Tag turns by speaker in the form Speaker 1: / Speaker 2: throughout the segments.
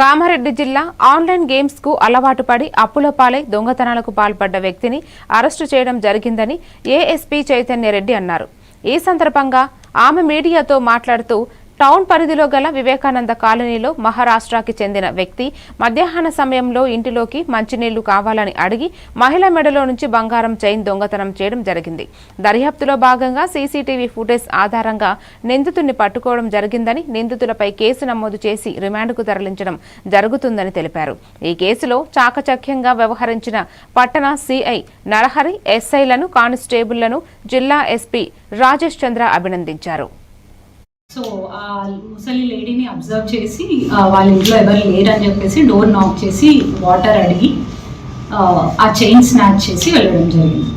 Speaker 1: కామారెడ్డి జిల్లా ఆన్లైన్ గేమ్స్కు అలవాటు పడి అప్పుల పాలై దొంగతనాలకు పాల్పడ్డ వ్యక్తిని అరెస్టు చేయడం జరిగిందని ఏఎస్పీ చైతన్యరెడ్డి అన్నారు. ఈ సందర్భంగా ఆమె మీడియాతో మాట్లాడుతూ టౌన్ పరిధిలో గల వివేకానంద కాలనీలో మహారాష్ట్రకి చెందిన వ్యక్తి మధ్యాహ్న సమయంలో ఇంటిలోకి మంచినీళ్ళు కావాలని అడిగి మహిళ మెడలో నుంచి బంగారం చైన్ దొంగతనం చేయడం జరిగింది. దర్యాప్తులో భాగంగా సీసీటీవీ ఫుటేజ్ ఆధారంగా నిందితుడిని పట్టుకోవడం జరిగిందని నిందితులపై కేసు నమోదు చేసి రిమాండ్కు తరలించడం జరుగుతుందని తెలిపారు. ఈ కేసులో చాకచక్యంగా వ్యవహరించిన పట్టణ సిఐ నరహరి ఎస్ఐలను కానిస్టేబుళ్ళను జిల్లా ఎస్పీ రాజేష్ చంద్ర అభినందించారు.
Speaker 2: సో ఆ ముసలి లేడీని అబ్జర్వ్ చేసి వాళ్ళ ఇంట్లో ఎవరు లేరని చెప్పేసి డోర్ నాక్ చేసి వాటర్ అడిగి ఆ, ఆ చైన్ స్నాచ్ చేసి వెళ్ళడం జరిగింది.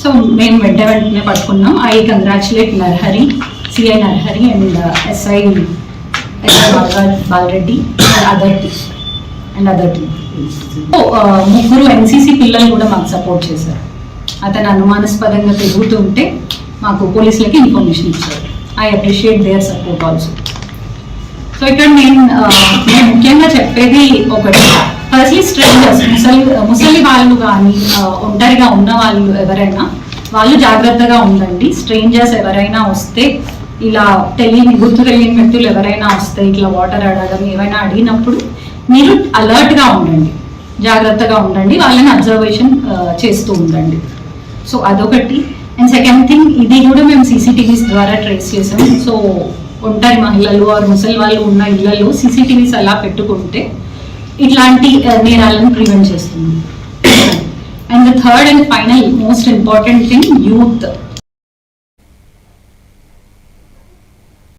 Speaker 2: సో మేము వెంట వెంటనే పట్టుకున్నాం. I congratulate Narhari CI Narhari and SI SI Balareddy and other T and other T ముగ్గురు ఎన్సీసీ పిల్లలు కూడా మాకు సపోర్ట్ చేశారు. అతను అనుమానాస్పదంగా తిరుగుతుంటే మాకు పోలీసులకి ఇన్ఫర్మేషన్ ఇచ్చారు. I appreciate their support also so ఇక్కడ నేను నేను ముఖ్యంగా చెప్పేది ఒకటి. ఫస్ట్లీ స్ట్రెంజర్స్ ముసలి ముసలి వాళ్ళు కానీ ఒంటరిగా ఉన్న వాళ్ళు ఎవరైనా వాళ్ళు జాగ్రత్తగా ఉండండి. స్ట్రేంజర్స్ ఎవరైనా వస్తే ఇలా తెలియని గుర్తు తెలియని వ్యక్తులు ఎవరైనా వస్తే ఇట్లా వాటర్ అడగడం ఏమైనా అడిగినప్పుడు మీరు అలర్ట్గా ఉండండి. జాగ్రత్తగా ఉండండి. వాళ్ళని అబ్జర్వేషన్ చేస్తూ ఉండండి. సో అదొకటి. అండ్ సెకండ్ థింగ్ ఇది కూడా మేము సీసీటీవీస్ ద్వారా ట్రేస్ చేసాం. సో ఒంటరి మహిళలు ఆర్ ముసలి వాళ్ళు ఉన్న ఇళ్ళలో సీసీటీవీస్ అలా పెట్టుకుంటే ఇట్లాంటి uh, నేరాలను ప్రివెంట్ చేస్తుంది. And the third and final most important thing youth